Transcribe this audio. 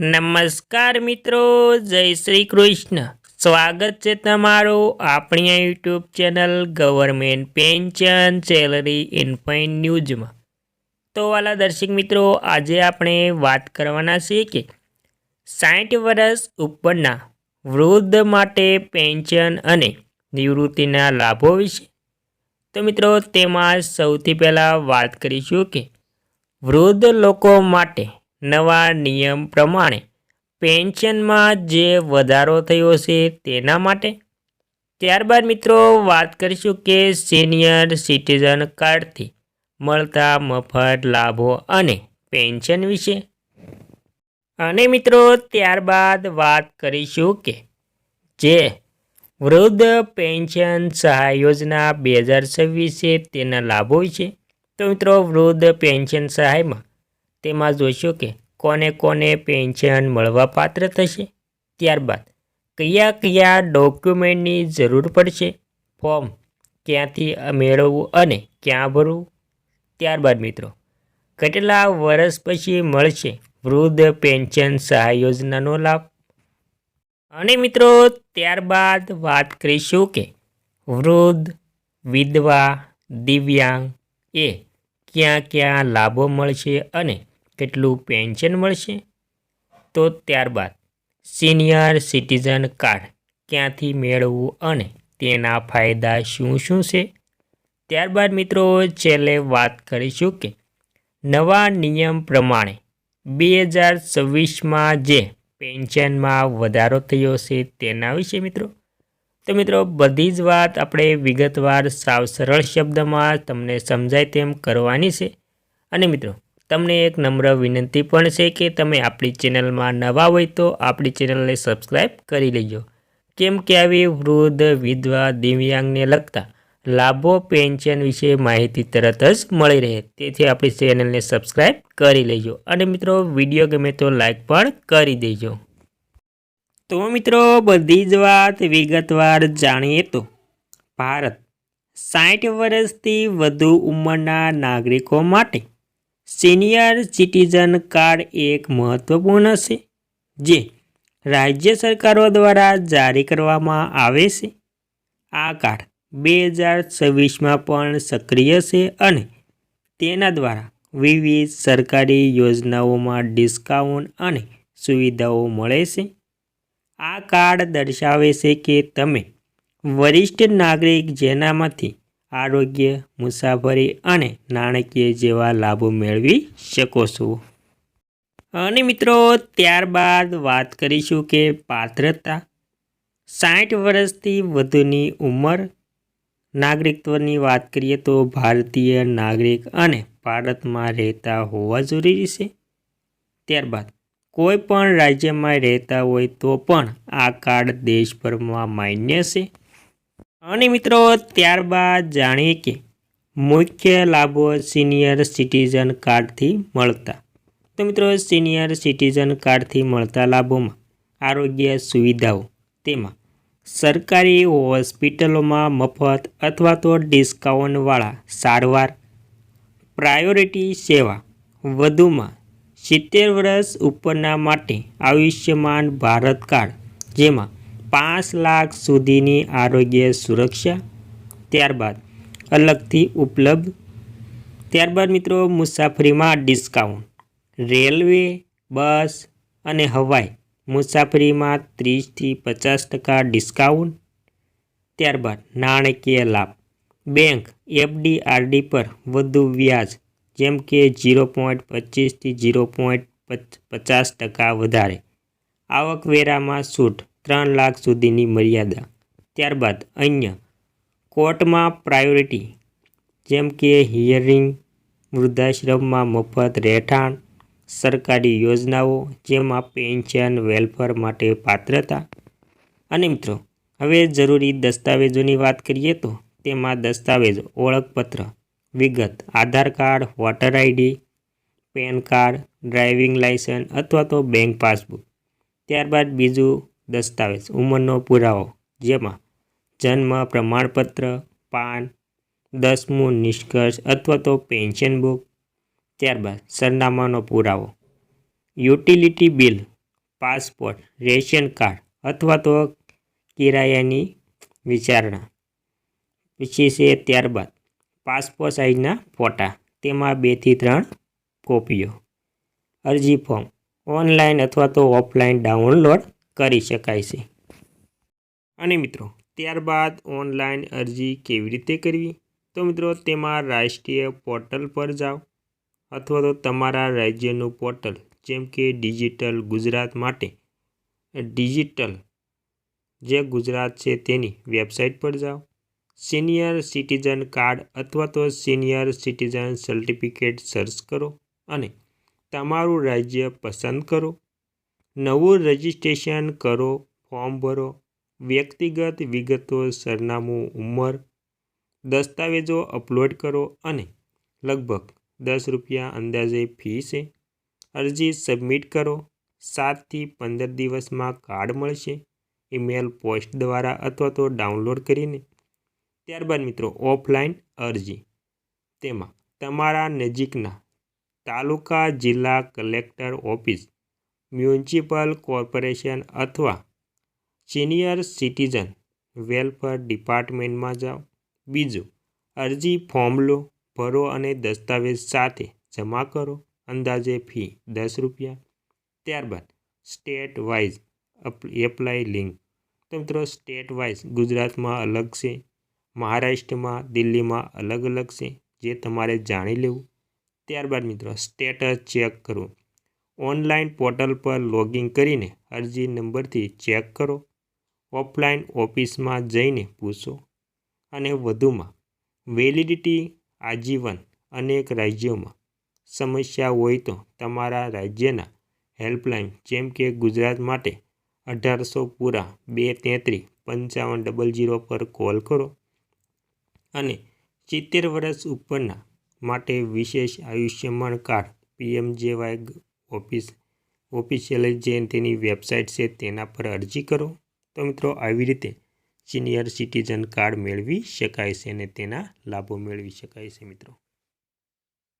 નમસ્કાર મિત્રો, જય શ્રી કૃષ્ણ. સ્વાગત છે તમારું આપણી YouTube channel government pension salary ઇન્ફાઇન ન્યૂઝમાં. તો વાલા દર્શક મિત્રો, આજે આપણે વાત કરવાના છીએ કે સાઠ વર્ષ ઉપરના વૃદ્ધ માટે પેન્શન અને નિવૃત્તિના લાભો વિશે. તો મિત્રો, તેમાં સૌથી પહેલાં વાત કરીશું કે વૃદ્ધ લોકો માટે નવા નિયમ પ્રમાણે પેન્શનમાં જે વધારો થયો છે તેના માટે. ત્યારબાદ મિત્રો વાત કરીશું કે સિનિયર સિટીઝન કાર્ડથી મળતા મફત લાભો અને પેન્શન વિશે. અને મિત્રો ત્યારબાદ વાત કરીશું કે જે વૃદ્ધ પેન્શન સહાય યોજના બે હજાર છવ્વીસે તેના લાભો વિશે. તો મિત્રો વૃદ્ધ પેન્શન સહાયમાં તેમાં જોઈશું કે કોને કોને પેન્શન મળવા પાત્ર થશે? ત્યારબાદ, કયા કયા ડોક્યુમેન્ટની જરૂર પડશે? ફોર્મ ક્યાંથી મેળવવું અને ક્યાં ભરવું? ત્યારબાદ મિત્રો, કેટલા વર્ષ પછી મળશે વૃદ્ધ પેન્શન સહાય યોજનાનો લાભ? અને મિત્રો, ત્યારબાદ વાત કરીશું કે વૃદ્ધ, વિધવા, દિવ્યાંગ એ ક્યાં ક્યાં લાભો મળશે અને કેટલું પેન્શન મળશે? તો ત્યારબાદ સિનિયર સિટીઝન કાર્ડ ક્યાંથી મેળવવું અને તેના ફાયદા શું શું છે? ત્યારબાદ મિત્રો, છેલ્લે વાત કરીશું કે નવા નિયમ પ્રમાણે બે હજાર છવ્વીસમાં જે પેન્શનમાં વધારો થયો છે તેના વિશે મિત્રો? તો મિત્રો, બધી જ વાત આપણે વિગતવાર સાવ સરળ શબ્દમાં તમને સમજાય તેમ કરવાની છે. અને મિત્રો તમને એક નમ્ર વિનંતી પણ છે કે તમે આપણી ચેનલમાં નવા હોય તો આપણી ચેનલને સબસ્ક્રાઈબ કરી લેજો. કેમ કે આવી વૃદ્ધ, વિધવા, દિવ્યાંગને લગતા લાભો પેન્શન વિશે માહિતી તરત જ મળી રહે. તેથી આપણી ચેનલને સબસ્ક્રાઈબ કરી લેજો અને મિત્રો વીડિયો ગમે તો લાઈક પણ કરી દેજો. તો મિત્રો બધી જ વાત વિગતવાર જાણીએ તો ભારત સાઠ વર્ષથી વધુ ઉંમરના નાગરિકો માટે સિનિયર સિટીઝન કાર્ડ એક મહત્વપૂર્ણ છે, જે રાજ્ય સરકારો દ્વારા જારી કરવામાં આવે છે. આ કાર્ડ બે હજાર છવ્વીસમાં પણ સક્રિય છે અને તેના દ્વારા વિવિધ સરકારી યોજનાઓમાં ડિસ્કાઉન્ટ અને સુવિધાઓ મળે છે. આ કાર્ડ દર્શાવે છે કે તમે વરિષ્ઠ નાગરિક જેનામાંથી આરોગ્ય, મુસાફરી અને નાણાકીય જેવા લાભો મેળવી શકો છો. અને મિત્રો, ત્યારબાદ વાત કરીશું કે પાત્રતા. સાઠ વર્ષથી વધુની ઉંમર. નાગરિકત્વની વાત કરીએ તો ભારતીય નાગરિક અને ભારતમાં રહેતા હોવા જરૂરી છે. ત્યારબાદ, કોઈ પણ રાજ્યમાં રહેતા હોય તો પણ આ કાર્ડ દેશભરમાં માન્ય છે. અને મિત્રો, ત્યારબાદ જાણીએ કે મુખ્ય લાભો સિનિયર સિટીઝન કાર્ડથી મળતા. તો મિત્રો સિનિયર સિટીઝન કાર્ડથી મળતા લાભોમાં આરોગ્ય સુવિધાઓ. તેમાં સરકારી હોસ્પિટલોમાં મફત અથવા તો ડિસ્કાઉન્ટવાળા સારવાર પ્રાયોરિટી સેવા, વધુમાં સિત્તેર વર્ષ ઉપરના માટે આયુષ્યમાન ભારત કાર્ડ, જેમાં પાંચ લાખ સુધીની આરોગ્ય સુરક્ષા ત્યારબાદ અલગથી ઉપલબ્ધ. ત્યારબાદ મિત્રો, મુસાફરીમાં ડિસ્કાઉન્ટ રેલવે, બસ અને હવાઈ મુસાફરીમાં ત્રીસથી પચાસ ટકા ડિસ્કાઉન્ટ ત્યારબાદ નાણાકીય લાભ, બેંક એફડી આરડી પર વધુ વ્યાજ જેમ કે ઝીરો પોઈન્ટ પચીસથી ઝીરો પોઈન્ટ પચાસ ટકા વધારે. આવકવેરામાં છૂટ ત્રણ લાખ સુધીની મર્યાદા. ત્યારબાદ અન્ય કોર્ટમાં પ્રાયોરિટી, જેમ કે હિયરિંગ, વૃદ્ધાશ્રમમાં મફત રહેઠાણ, સરકારી યોજનાઓ, જેમાં પેન્શન, વેલફેર માટે પાત્રતા. અને મિત્રો, હવે જરૂરી દસ્તાવેજોની વાત કરીએ તો તેમાં દસ્તાવેજો, ઓળખપત્ર, વિગત, Aadhaar card, voter ID, PAN card, driving licence અથવા તો બેંક પાસબુક. ત્યારબાદ બીજું દસ્તાવેજ ઉંમરનો પુરાવો, જેમાં જન્મ, પ્રમાણપત્ર, પાન, દસમું નિષ્કર્ષ અથવા તો પેન્શન બુક, ત્યારબાદ સરનામાનો પુરાવો, utility bill, passport, ration card અથવા તો કિરાયાની વિચારણા. પછી છે ત્યારબાદ પાસપોર્ટ સાઇઝના ફોટા, તેમાં બેથી ત્રણ કોપીઓ. અરજી ફોર્મ ઓનલાઈન અથવા તો ઓફલાઈન ડાઉનલોડ કરી શકાય છે. અને મિત્રો, ત્યારબાદ ઓનલાઈન અરજી કેવી રીતે કરવી? તો મિત્રો, તેમાં રાષ્ટ્રીય પોર્ટલ પર જાઓ અથવા તો તમારા રાજ્યનું પોર્ટલ, જેમ કે ડિજિટલ ગુજરાત માટે. ડિજિટલ, જે ગુજરાત છે તેની વેબસાઇટ પર જાઓ. સિનિયર સિટીઝન કાર્ડ અથવા તો સિનિયર સિટીઝન સર્ટિફિકેટ સર્ચ કરો અને તમારું રાજ્ય પસંદ કરો. નવું રજિસ્ટ્રેશન કરો, ફોર્મ ભરો, વ્યક્તિગત વિગતો, સરનામું, ઉંમર, દસ્તાવેજો અપલોડ કરો અને લગભગ દસ રૂપિયા અંદાજે ફી છે અરજી સબમિટ કરો. સાતથી પંદર દિવસમાં કાર્ડ મળશે, ઈમેલ, પોસ્ટ દ્વારા અથવા તો ડાઉનલોડ કરીને. ત્યારબાદ મિત્રો, ઓફલાઈન અરજી. તેમાં તમારા નજીકના તાલુકા જિલ્લા કલેક્ટર ઓફિસ મ્યુનિસિપલ કોર્પોરેશન અથવા સિનિયર સિટીઝન વેલફેર ડિપાર્ટમેન્ટમાં જાઓ. બીજું, અરજી ફોર્મ લો, ભરો અને દસ્તાવેજ સાથે જમા કરો. અંદાજે ફી દસ રૂપિયા. ત્યારબાદ સ્ટેટ વાઇઝ એપ્લાય લિંક. તો મિત્રો સ્ટેટ વાઇઝ ગુજરાતમાં અલગ છે. મહારાષ્ટ્રમાં, દિલ્હીમાં અલગ અલગ છે. જે તમારે જાણી લેવું. ત્યારબાદ મિત્રો, સ્ટેટસ ચેક કરવું ઓનલાઈન પોર્ટલ પર લોગિન કરીને અરજી નંબરથી ચેક કરો, ઓફલાઈન ઓફિસમાં જઈને પૂછો અને વધુમાં, વેલિડિટી, આજીવન અનેક રાજ્યોમાં સમસ્યા હોય તો તમારા રાજ્યના હેલ્પલાઇન જેમ કે ગુજરાત માટે અઢારસો પૂરા બે તેત્રીસ પંચાવન ડબલ જીરો પર કોલ કરો અને સિત્તેર વર્ષ ઉપરના માટે વિશેષ Ayushman card PMJAY office, official જે તેની વેબસાઇટ છે તેના પર અરજી કરો. તો મિત્રો, આવી રીતે સિનિયર સિટીઝન કાર્ડ મેળવી શકાય છે અને તેના લાભો મેળવી શકાય છે મિત્રો.